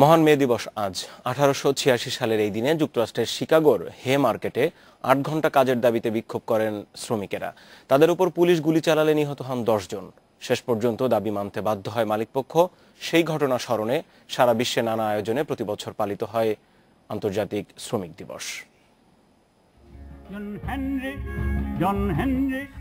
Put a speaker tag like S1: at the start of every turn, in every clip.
S1: মহান মে দিবস আজ। আঠারোশো ছিয়াশি সালের এই দিনে যুক্তরাষ্ট্রের শিকাগোর হে মার্কেটে আট ঘণ্টা কাজের দাবিতে বিক্ষোভ করেন শ্রমিকেরা। তাদের উপর পুলিশ গুলি চালালে নিহত হন জন। শেষ পর্যন্ত দাবি মানতে বাধ্য হয় মালিকপক্ষ। সেই ঘটনা স্মরণে সারা বিশ্বে নানা আয়োজনে প্রতি বছর পালিত হয় আন্তর্জাতিক শ্রমিক দিবস।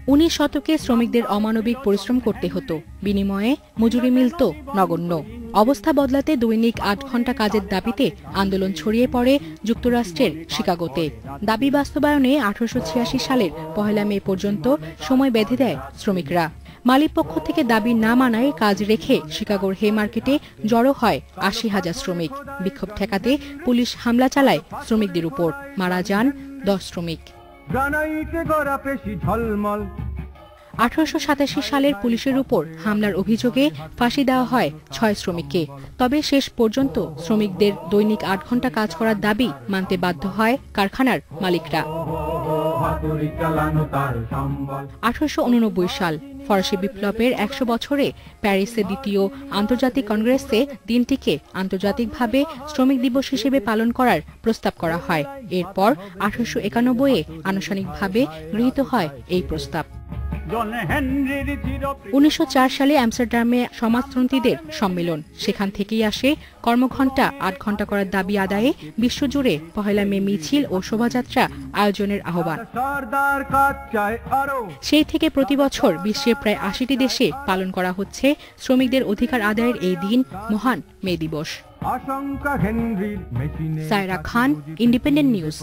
S2: উনিশ শতকে শ্রমিকদের অমানবিক পরিশ্রম করতে হতো। বিনিময়ে মজুরি মিলত, নগণ্য। অবস্থা বদলাতে দৈনিক আট ঘণ্টা কাজের দাবিতে আন্দোলন ছড়িয়ে পড়ে যুক্তরাষ্ট্রের শিকাগোতে। দাবি বাস্তবায়নে আঠারোশো ছিয়াশি সালের পহেলা মে পর্যন্ত সময় বেঁধে দেয় শ্রমিকরা। মালিকপক্ষ থেকে দাবি না মানায় কাজ রেখে শিকাগোর হে মার্কেটে জড়ো হয় আশি হাজার শ্রমিক। বিক্ষোভ ঠেকাতে পুলিশ হামলা চালায় শ্রমিকদের উপর। মারা যান দশ শ্রমিক। আঠারোশো সাতাশি সালের পুলিশের উপর হামলার অভিযোগে ফাঁসি দেওয়া হয় ছয় শ্রমিককে। তবে শেষ পর্যন্ত শ্রমিকদের দৈনিক আট ঘণ্টা কাজ করার দাবি মানতে বাধ্য হয় কারখানার মালিকরা। আঠারোশো উননব্বই সাল ফরাসি বিপ্লবের একশো বছরে প্যারিসে দ্বিতীয় আন্তর্জাতিক কংগ্রেসে দিনটিকে আন্তর্জাতিকভাবে শ্রমিক দিবস হিসেবে পালন করার প্রস্তাব করা হয়। এরপর আঠারোশো একানব্বই আনুষ্ঠানিকভাবে গৃহীত হয় এই প্রস্তাব। উনিশশো চার সালে অ্যামস্টারডামে সমাজতন্ত্রীদের সম্মেলন। সেখান থেকেই আসে কর্মঘণ্টা আট ঘণ্টা করার দাবি আদায়ে বিশ্বজুড়ে পহেলা মে মিছিল ও শোভাযাত্রা আয়োজনের আহ্বান। সেই থেকে প্রতি বছর বিশ্বের প্রায় আশিটি দেশে পালন করা হচ্ছে শ্রমিকদের অধিকার আদায়ের এই দিন মহান মে দিবস। Saira Khan Independent News.